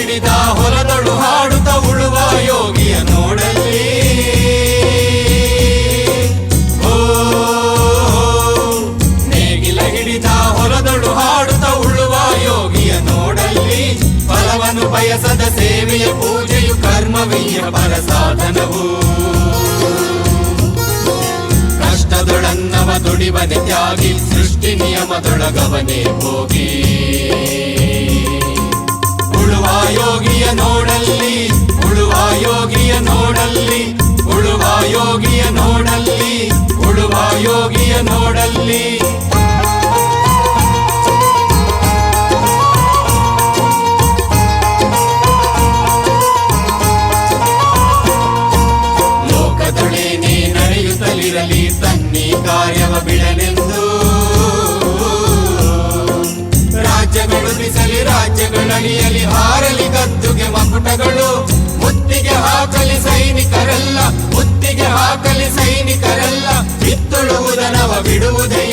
ಹಿಡಿದ ಹೊಲದಳು ಹಾಡುತ್ತ ಉಳುವ ಯೋಗಿಯ ನೋಡಲಿ ಓ ಹಾಡುತ್ತ ಯೋಗಿಯ ನೋಡಲ್ಲಿ. ಬಯಸದ ಸೇವೆಯ ಪೂಜೆಯು ಕರ್ಮವೀಯ ಪರ ಸಾಧನವು. ಕಷ್ಟದೊಡನ್ನವ ದುಡಿವನೆ ತ್ಯಾಗಿ, ಸೃಷ್ಟಿ ನಿಯಮದೊಳಗವನೇ ಹೋಗಿ ನಡೆಯುತ್ತಲಿರಲಿ ತನ್ನಿ ಕಾರ್ಯವ ಬಿಡನೆಂದು. ರಾಜ್ಯಗಳು ಬಿಸಲಿ ರಾಜ್ಯಗಳಳಿಯಲಿ ಹಾರಲಿ ಗದ್ದುಗೆ ಮಕುಟಗಳು. ಮುತ್ತಿಗೆ ಹಾಕಲಿ ಸೈನಿಕರೆಲ್ಲ, ಮುತ್ತಿಗೆ ಹಾಕಲಿ ಸೈನಿಕರೆಲ್ಲ, ಬಿತ್ತುಳುವುದನವ ಬಿಡುವುದೇ